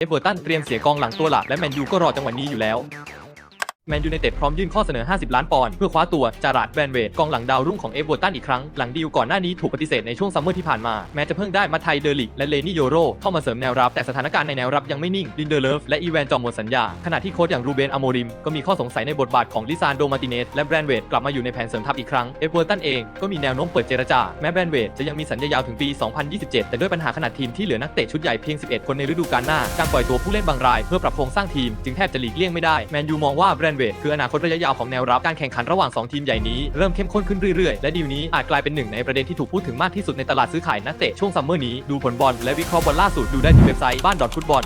เอเวอร์ตันเตรียมเสียกองหลังตัวหลักและแมนยูก็รอจังหวะนี้อยู่แล้ว แมนยูไนเต็ดพร้อมยื่นข้อเสนอ 50 ล้านปอนด์เพื่อคว้าตัวจาราดแวนเวดกองหลังดาวรุ่งของเอเวอร์ตันอีกครั้ง หลังดีลก่อนหน้านี้ถูกปฏิเสธในช่วงซัมเมอร์ที่ผ่านมา แม้จะเพิ่งได้มาไทยเดอร์ลิกและเลนี่โยโรเข้ามาเสริมแนวรับ แต่สถานการณ์ในแนวรับยังไม่นิ่งลินเดอร์เลฟและอีแวนจอมหมดสัญญา ขณะที่โค้ชอย่างรูเบนอโมริมก็มีข้อสงสัยในบทบาทของลิซานโดมาติเนสและแบรนเวดกลับมาอยู่ในแผนเสริมทัพอีกครั้งเอเวอร์ตันเองก็มีแนวโน้มเปิดเจรจาแม้แบรนเวดจะยังมีสัญญายาวถึงปี 2027 แต่ด้วยปัญหาขนาดทีมที่เหลือนักเตะชุดใหญ่เพียง 11 คนในฤดูกาลหน้าการปล่อยตัวผู้เล่นบางราย เพื่อปรับโครงสร้างทีมจึงแทบจะหลีกเลี่ยงไม่ได้แมนยูมองว่าแบรนเวทคืออนาคตระยะยาวของแนวรับการแข่งขันระหว่าง 2 ทีมใหญ่นี้เริ่มเข้มข้นขึ้นเรื่อยๆ และดีลนี้อาจกลายเป็นหนึ่งในประเด็นที่ถูกพูดถึงมากที่สุดในตลาดซื้อขายนักเตะช่วงซัมเมอร์นี้ดูผลบอลและวิเคราะห์บอลล่าสุดดูได้ที่เว็บไซต์บ้านดอทฟุตบอล